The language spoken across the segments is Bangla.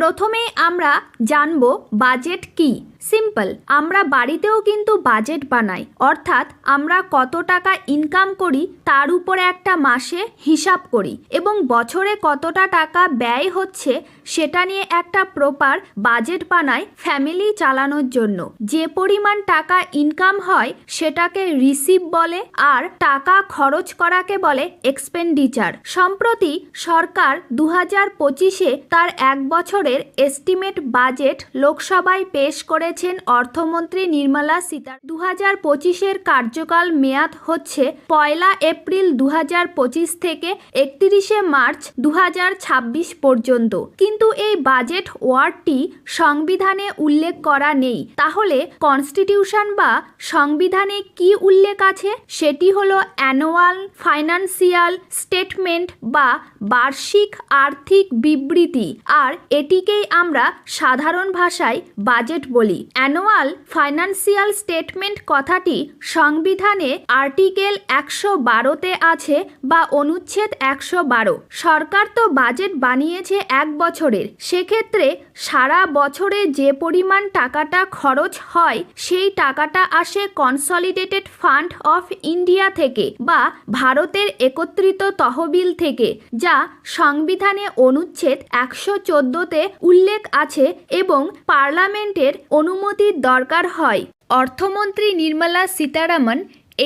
প্রথমেই আমরা জানব বাজেট কি? সিম্পল আমরা বাড়িতেও কিন্তু বাজেট বানাই। অর্থাৎ আমরা কত টাকা ইনকাম করি, তার উপরে একটা মাসে হিসাব করি এবং বছরে কতটা টাকা ব্যয় হচ্ছে সেটা নিয়ে একটা প্রপার বাজেট বানাই ফ্যামিলি চালানোর জন্য। যে পরিমাণ টাকা ইনকাম হয় সেটাকে রিসিভ বলে আর টাকা খরচ করাকে বলে এক্সপেন্ডিচার সম্প্রতি সরকার দু হাজার পঁচিশে তার এক বছরের এস্টিমেট বাজেট লোকসভায় পেশ করেছেন অর্থমন্ত্রী নির্মলা সীতার দু হাজার পঁচিশের কার্যকাল মেয়াদ হচ্ছে পয়লা এপ্রিল দু হাজার পঁচিশ থেকে একত্রিশে মার্চ দু হাজার ছাব্বিশ পর্যন্ত। কিন্তু এই বাজেট ওয়ার্ডটি সংবিধানে উল্লেখ করা নেই। তাহলে কনস্টিটিউশন বা সংবিধানে কি উল্লেখ আছে? সেটি হলো অ্যানুয়াল, ফাইন্যান্সিয়াল স্টেটমেন্ট বা বার্ষিক আর্থিক বিবৃতি। আর এটিকেই আমরা সাধারণ ভাষায় বাজেট বলি। অ্যানুয়াল ফাইন্যান্সিয়াল স্টেটমেন্ট কথাটি সংবিধানে আর্টিকেল একশো বারোতে আছে বা অনুচ্ছেদ একশো বারো। সরকার তো বাজেট বানিয়েছে এক বছরের। সেক্ষেত্রে সারা বছরে যে পরিমাণ টাকাটা খরচ হয়, সেই টাকাটা আসে কনসলিডেটেড ফান্ড অফ ইন্ডিয়া থেকে বা ভারতের একত্রিত তহবিল থেকে, যা সংবিধানে অনুচ্ছেদ একশো চোদ্দোতে উল্লেখ আছে এবং পার্লামেন্টের অনুমতির দরকার হয়। অর্থমন্ত্রী নির্মলা সীতারামন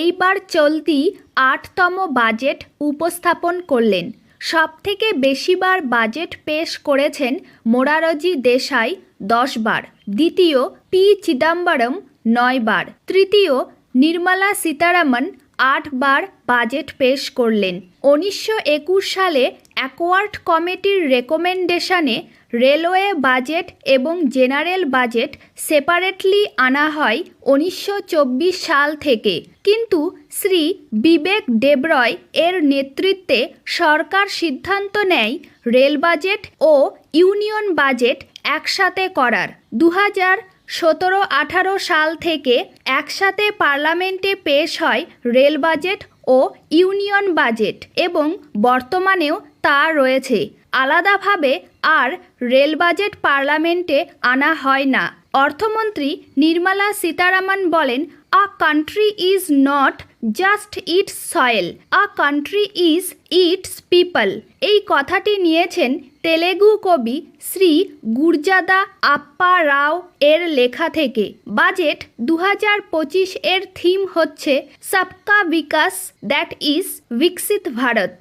এইবার চলতি আটতম বাজেট উপস্থাপন করলেন। সবথেকে বেশিবার বাজেট পেশ করেছেন মোরারজি দেশাই দশবার, দ্বিতীয় পি চিদাম্বরম নয়বার, তৃতীয় নির্মলা সীতারামন আটবার বাজেট পেশ করলেন। উনিশশো একুশ সালে অ্যাকোয়ার্ড কমিটির রেকমেন্ডেশনে রেলওয়ে বাজেট এবং জেনারেল বাজেট সেপারেটলি আনা হয় উনিশশো চব্বিশ সাল থেকে। কিন্তু শ্রী বিবেক ডেব্রয় এর নেতৃত্বে সরকার সিদ্ধান্ত নেয় রেল বাজেট ও ইউনিয়ন বাজেট একসাথে করার। দু হাজার সতেরো, আঠারো সাল থেকে একসাথে পার্লামেন্টে পেশ হয় রেল বাজেট ও ইউনিয়ন বাজেট এবং বর্তমানেও তা রয়েছে। আলাদাভাবে আর রেল বাজেট পার্লামেন্টে আনা হয় না। অর্থমন্ত্রী নির্মলা সীতারামন বলেন a country is not just its soil a country is its people এই কথাটি নিয়েছেন তেলেগু কবি শ্রী গুরজাদা আপ্পা রাও এর লেখা থেকে। বাজেট দু হাজার পঁচিশ এর থিম হচ্ছে সবকা বিকাশ, দ্যাট ইজ বিকশিত ভারত।